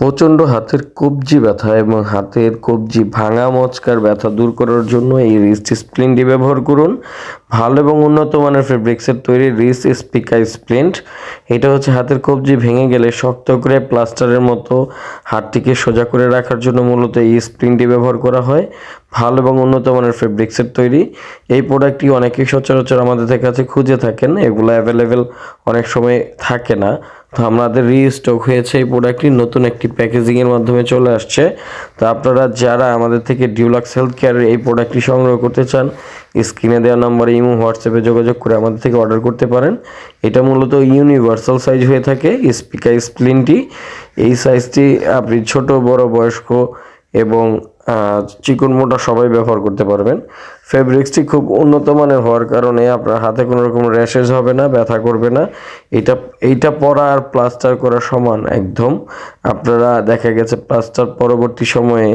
প্রচণ্ড হাতের কবজি ব্যথা এবং হাতের কবজি ভাঙা মচকার ব্যথা দূর করার জন্য এই রিস্ট স্প্লিনটি ব্যবহার করুন। ভালো এবং উন্নত মানের ফেব্রিক্সের তৈরি রিস্ট স্পিকা স্প্লিন্ট। এটা হচ্ছে হাতের কবজি ভেঙে গেলে শক্ত করে প্লাস্টারের মতো হাতটিকে সোজা করে রাখার জন্য মূলত এই স্প্রিনটি ব্যবহার করা হয়। ভালো এবং উন্নত মানের ফেব্রিক্সের তৈরি। এই প্রোডাক্টটি অনেকেই সচরাচর আমাদের কাছে খুঁজে থাকেন, এগুলো অ্যাভেলেবেল অনেক সময় থাকে না। তো আমাদের রিস্টক হয়েছে এই প্রোডাক্টটি, নতুন একটি প্যাকেজিংয়ের মাধ্যমে চলে আসছে। তো আপনারা যারা আমাদের থেকে ডিউলাক্স হেলথ কেয়ারের এই প্রোডাক্টটি সংগ্রহ করতে চান, স্ক্রিনে দেওয়া নাম্বারে ইমো হোয়াটসঅ্যাপে যোগাযোগ করে আমাদের থেকে অর্ডার করতে পারেন। এটা মূলত ইউনিভার্সাল সাইজ হয়ে থাকে স্পিকার স্প্লিনটি এই সাইজটি আপনি ছোট, বড়, বয়স্ক এবং চিকন মোটা সবাই ব্যবহার করতে পারবেন। ফেব্রিক্সটি খুব উন্নত মানের হওয়ার কারণে আপনার হাতে কোনো রকম র্যাশেজ হবে না, ব্যথা করবে না। এটা, এইটা পরা আর প্লাস্টার করা সমান একদম। আপনারা দেখা গেছে প্লাস্টার পরবর্তী সময়ে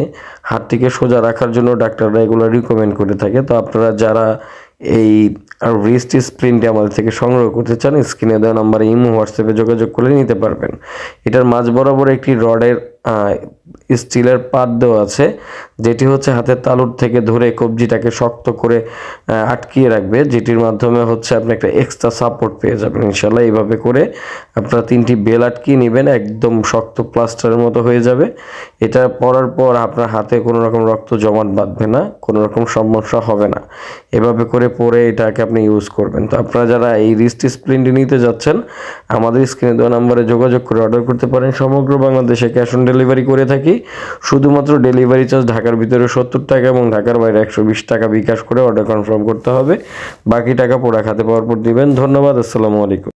হাতটিকে সোজা রাখার জন্য ডাক্তাররা এগুলো রিকমেন্ড করে থাকে। তো আপনারা যারা এই রিস্ট স্প্রিনটি আমাদের থেকে সংগ্রহ করতে চান, স্ক্রিনে দেওয়া নাম্বারে ইমো, হোয়াটসঅ্যাপে যোগাযোগ করে নিতে পারবেন। এটার মাঝ বরাবর একটি রডের স্টিলের পাত দেওয়া আছে, যেটি হচ্ছে হাতের তালুর থেকে ধরে কবজিটাকে শক্ত করে আটকিয়ে রাখবে, যেটির মাধ্যমে হচ্ছে আপনি একটা এক্সট্রা সাপোর্ট পেয়ে যাবেন ইনশাল্লাহ এইভাবে করে আপনারা তিনটি বেল আটকিয়ে নেবেন, একদম শক্ত প্লাস্টারের মতো হয়ে যাবে। এটা পরার পর আপনার হাতে কোনো রকম রক্ত জমাট বাঁধবে না, কোনো রকম সমস্যা হবে না। এভাবে করে পরে এটাকে আপনি ইউজ করবেন। তো আপনারা যারা এই রিস্ট স্প্লিনটি নিতে যাচ্ছেন, আমাদের স্ক্রিনে দেওয়া নাম্বারে যোগাযোগ করে অর্ডার করতে পারেন। সমগ্র বাংলাদেশে ক্যাশ অন ডেলিভারি করে থাকি। শুধুমাত্র ডেলিভারি চার্জ ঢাকার ভিতরে সত্তর টাকা এবং ঢাকার বাইরে একশো বিশ টাকা বিকাশ করে অর্ডার কনফার্ম করতে হবে। বাকি টাকা পোড়া খাতে পাওয়ার পর দিবেন। ধন্যবাদ, আসসালামু আলাইকুম।